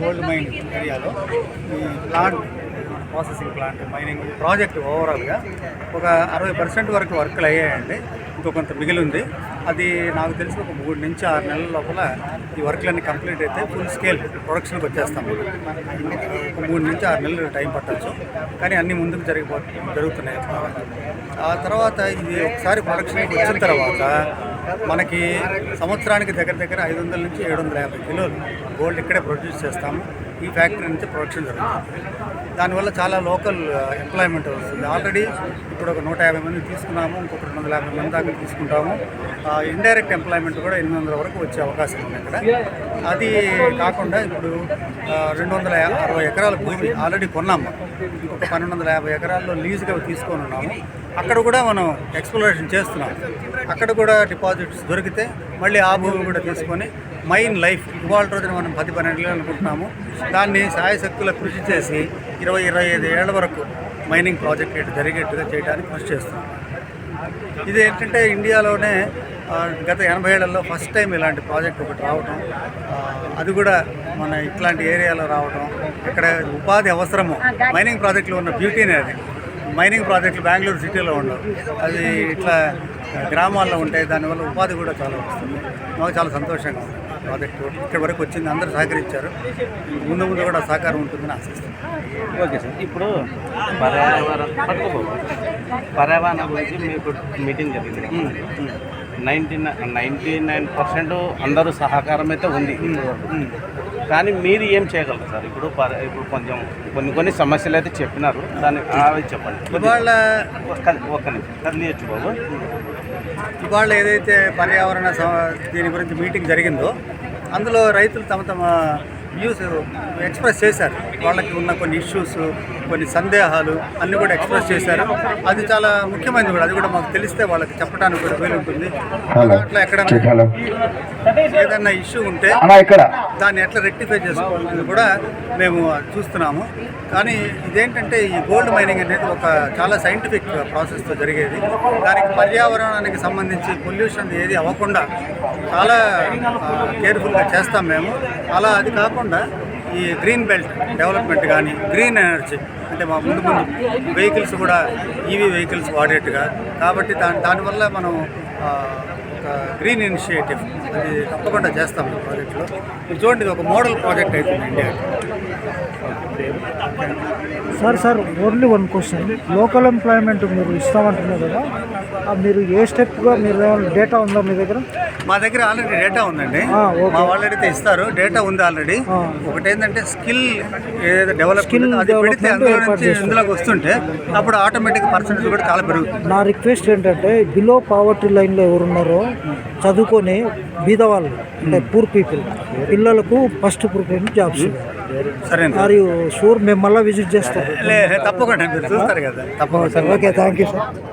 Gold mine ఏరియాలో ఈ plant processing plant mining project ఓవరాల్గా ఒక అరవై పర్సెంట్ వరకు వర్క్లు అయ్యాయండి. ఇంకో కొంత మిగిలి ఉంది అది నాకు తెలిసి ఒక మూడు నుంచి ఆరు నెలల లోపల ఈ వర్క్లన్నీ కంప్లీట్ అయితే ఫుల్ స్కేల్ ప్రొడక్షన్కి వచ్చేస్తాము. ఒక మూడు నుంచి ఆరు నెలలు టైం పట్టచ్చు. కానీ అన్ని ముందుకు జరిగిపో జరుగుతున్నాయి. ఆ తర్వాత ఇది ఒకసారి ప్రొడక్షన్కి వచ్చిన తర్వాత మనకి సంవత్సరానికి దగ్గర దగ్గర ఐదు వందల నుంచి ఏడు వందల యాభై కిలోలు గోల్డ్ ఇక్కడే ప్రొడ్యూస్ చేస్తాము. ఈ ఫ్యాక్టరీ నుంచి ప్రొడక్షన్ జరుగుతుంది. దానివల్ల చాలా లోకల్ ఎంప్లాయ్మెంట్ వస్తుంది. ఆల్రెడీ ఇప్పుడు ఒక నూట యాభై మంది తీసుకున్నాము ఇంకొక రెండు వందల యాభై మంది దాకా తీసుకుంటాము. ఇండైరెక్ట్ ఎంప్లాయ్మెంట్ కూడా ఎనిమిది వందల వరకు వచ్చే అవకాశం ఉంది ఇక్కడ అది కాకుండా ఇప్పుడు రెండు వందల అరవై ఎకరాల భూమి ఆల్రెడీ కొన్నాము ఒక పన్నెండు వందల యాభై ఎకరాల్లో లీజుగా తీసుకొని ఉన్నాము. అక్కడ కూడా మనం ఎక్స్ప్లోరేషన్ చేస్తున్నాం. అక్కడ కూడా డిపాజిట్స్ దొరికితే మళ్ళీ ఆ భూమి కూడా తీసుకొని మైన్ లైఫ్ ఇవాళ రోజున మనం పది పన్నెండు అనుకుంటున్నాము. దాన్ని సాయశక్తుల కృషి చేసి ఇరవై ఇరవై ఐదు ఏళ్ళ వరకు మైనింగ్ ప్రాజెక్ట్ ఇటు జరిగేట్టుగా చేయడానికి కృషి చేస్తున్నాం. ఇది ఏంటంటే ఇండియాలోనే గత ఎనభై ఏళ్ళలో ఫస్ట్ టైం ఇలాంటి ప్రాజెక్ట్ ఒకటి రావటం అది కూడా మన ఇట్లాంటి ఏరియాలో రావటం ఇక్కడ ఉపాధి అవసరము మైనింగ్ ప్రాజెక్టులో ఉన్న బ్యూటీనే అది. మైనింగ్ ప్రాజెక్టులు బెంగళూరు సిటీలో ఉండవు. అది ఇట్లా గ్రామాల్లో ఉంటాయి దానివల్ల ఉపాధి కూడా చాలా వస్తుంది. మాకు చాలా సంతోషంగా ఉంది ప్రాజెక్టు. ఇక్కడ వరకు వచ్చింది అందరూ సహకరించారు. ముందు ముందు కూడా సహకారం ఉంటుందని ఆశిస్తున్నాను ఓకే సార్ ఇప్పుడు పర్యావరణ గురించి మీకు మీటింగ్ జరిగింది. నైంటీ నైంటీ నైన్ పర్సెంట్ అందరూ సహకారం అయితే ఉంది కానీ మీరు ఏం చేయగలరు సార్? ఇప్పుడు ఇప్పుడు కొంచెం కొన్ని కొన్ని సమస్యలు అయితే చెప్పినారు. దాన్ని అవి చెప్పండి. ఇవాళ ఒక్క నిమిషం. కదిలియచ్చు బాబు. ఇవాళ ఏదైతే పర్యావరణ దీని గురించి మీటింగ్ జరిగిందో అందులో రైతులు తమ తమ వ్యూస్ ఎక్స్ప్రెస్ చేశారు. వాళ్ళకి ఉన్న కొన్ని ఇష్యూస్ కొన్ని సందేహాలు అన్నీ కూడా ఎక్స్ప్రెస్ చేశారు. అది చాలా ముఖ్యమైనది కూడా. అది కూడా మాకు తెలిస్తే వాళ్ళకి చెప్పడానికి కూడా వీలు ఉంటుంది. దాంట్లో ఎక్కడైనా ఏదైనా ఇష్యూ ఉంటే దాన్ని ఎట్లా రెక్టిఫై చేసుకోవాలని కూడా మేము చూస్తున్నాము. కానీ ఇదేంటంటే ఈ గోల్డ్ మైనింగ్ అనేది ఒక చాలా సైంటిఫిక్ ప్రాసెస్తో జరిగేది. దానికి పర్యావరణానికి సంబంధించి పొల్యూషన్ ఏది అవ్వకుండా చాలా కేర్ఫుల్గా చేస్తాం మేము. అలా అది కాకుండా ఈ గ్రీన్ బెల్ట్ డెవలప్మెంట్ కానీ గ్రీన్ ఎనర్జీ అంటే మా ముందు ముందు వెహికల్స్ కూడా ఈవీ వెహికల్స్ వాడేట్టుగా. కాబట్టి దాని దానివల్ల మనం ఒక గ్రీన్ ఇనిషియేటివ్ అది తప్పకుండా చేస్తాం ఈ ప్రాజెక్ట్లో. ఇది చూడండి ఇది ఒక మోడల్ ప్రాజెక్ట్ అవుతుంది ఇండియాకి. Sir sir only one question local employment మీరు ఇస్తామంటున్నారు కదా మీరు ఏ స్టెప్గా మీరు డేటా ఉందా మీ దగ్గర మా దగ్గర ఆల్రెడీ డేటా ఉందండి. మా వాళ్ళు అడిగితే ఇస్తారు డేటా ఉంది ఆల్రెడీ. ఒకటి ఏంటంటే స్కిల్ ఏదైతే డెవలప్ అది పెడితే అందులో నుంచి. ఇందులోకి వస్తుంటే అప్పుడు ఆటోమేటిక్ పర్సెంటేజ్ కూడా చాలా పెరుగుతుంది నా రిక్వెస్ట్ ఏంటంటే బిలో పావర్టీ లైన్లో ఎవరున్నారో చదువుకొని బీదవాళ్ళు అంటే పూర్ పీపుల్ పిల్లలకు ఫస్ట్ ప్రిఫరెన్స్ జాబ్స్ సరే ఆర్ యూ షూర్ మేము మళ్ళీ విజిట్ చేస్తాం. తప్పకుండా మీరు చూస్తారు కదా. తప్పకుండా ఓకే థ్యాంక్ యూ సార్